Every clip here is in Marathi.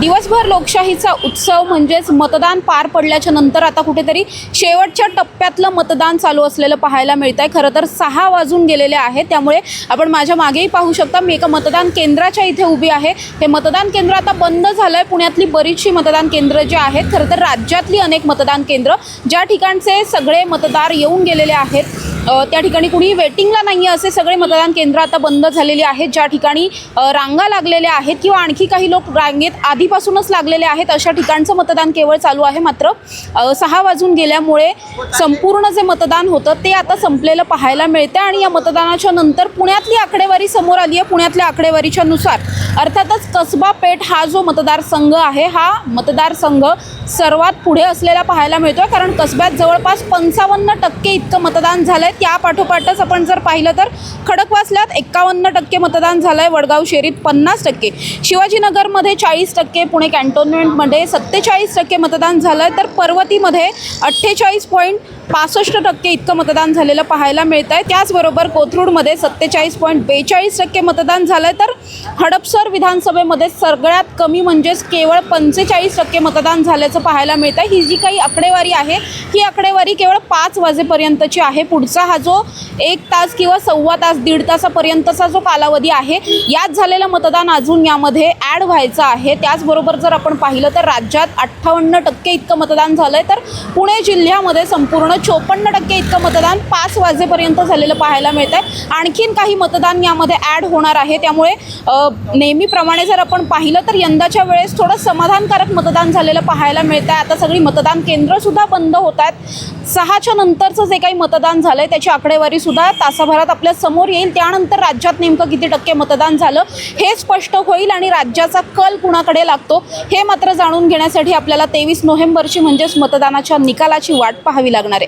दिवसभर लोकशाहीचा उत्सव म्हणजेच मतदान पार पडल्याच्या नंतर आता कुठेतरी शेवटच्या टप्प्यातलं मतदान चालू असलेलं पाहायला मिळत आहे खरं तर सहा वाजून गेलेले आहे त्यामुळे आपण माझ्या मागेही पाहू शकता मी एका मतदान केंद्राच्या इथे उभी आहे. हे मतदान केंद्र आता बंद झालं आहे पुण्यातली बरीचशी मतदान केंद्र जी आहेत खरं तर राज्यातली अनेक मतदान केंद्र ज्या ठिकाणचे सगळे मतदार येऊन गेलेले आहेत. त्या ठिकाणी कुणी वेटिंगला नाही आहे असे सगळे मतदान केंद्र आता बंद झालेली आहेत. ज्या ठिकाणी रांगा लागलेल्या आहेत किंवा आणखी काही लोक रांगेत आधीपासूनच लागलेले आहेत अशा ठिकाणचं मतदान केवळ चालू आहे. मात्र सहा वाजून गेल्यामुळे संपूर्ण जे मतदान होतं ते आता संपलेलं पाहायला मिळतं आणि या मतदानाच्या नंतर पुण्यातली आकडेवारी समोर आली आहे. पुण्यातल्या आकडेवारीच्या नुसार अर्थातच कसबा पेठ हा जो मतदारसंघ आहे हा मतदारसंघ सर्वात पुढे असलेला पाहायला मिळतोय. कारण कसब्यात जवळपास पंचावन्न टक्के इतकं मतदान झालं आहे त्या पाठोपाठच आपण जर पाहिलं तर खडकवासल्यात एक्कावन्न टक्के मतदान झालं आहे वडगाव शेरीत पन्नास टक्के. शिवाजीनगरमध्ये चाळीस टक्के पुणे कॅन्टोन्मेंटमध्ये सत्तेचाळीस टक्के मतदान झालं आहे तर पर्वतीमध्ये अठ्ठेचाळीस पॉईंट पासष्ट टक्के इतकं मतदान झालेलं पाहायला मिळत आहे. त्याचबरोबर कोथरूडमध्ये सत्तेचाळीस पॉईंट बेचाळीस टक्के मतदान झालं आहे तर हडपसर विधानसभेमध्ये सगळ्यात कमी म्हणजेच केवळ पंचेचाळीस टक्के मतदान झाल्याचं पाहायला मिळतं आहे. ही जी काही आकडेवारी आहे ही आकडेवारी केवळ पाच वाजेपर्यंतची आहे. पुढचा हा जो एक तास किंवा सव्वा तास दीड तासापर्यंतचा जो कालावधी आहे यात झालेलं मतदान अजून यामध्ये ॲड व्हायचं आहे. त्याचबरोबर जर आपण पाहिलं तर राज्यात अठ्ठावन्न टक्के इतकं मतदान झालं आहे तर पुणे जिल्ह्यामध्ये संपूर्ण चोपन्न टक्के इतकं मतदान पाच वाजेपर्यंत झालेलं पाहायला मिळतं आहे आणखीन काही मतदान यामध्ये ॲड होणार आहे. त्यामुळे नेहमीप्रमाणे जर आपण पाहिलं तर यंदाच्या वेळेस थोडं समाधानकारक मतदान झालेलं पाहायला मिळतं आहे आता सगळी मतदान केंद्रसुद्धा बंद होत आहेत. सहाच्या नंतरचं जे काही मतदान झालं आहे त्याची आकडेवारीसुद्धा तासाभरात आपल्यासमोर येईल. त्यानंतर राज्यात नेमकं किती टक्के मतदान झालं हे स्पष्ट होईल आणि राज्याचा कल कुणाकडे लागतो हे मात्र जाणून घेण्यासाठी आपल्याला तेवीस नोव्हेंबरची म्हणजेच मतदानाच्या निकालाची वाट पाहावी लागणार आहे.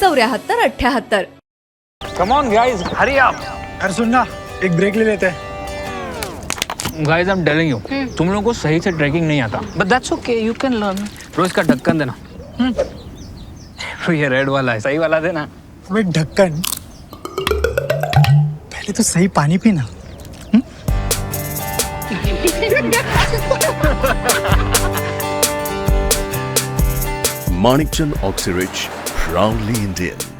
चौऱ्याहत्तर अठ्याहत्तर. Come on guys hurry up अरे सुन ना एक ब्रेक ले लेते हैं. Guys I am telling you तुम लोगों को सही से ट्रैकिंग नहीं आता. But that's okay, you can learn. तो इसका ढक्कन देना. तो ये रेड वाला है. सही वाला देना. अबे ढक्कन. पहले तो सही पानी पीना. Manikchand Oxyrich, proudly Indian.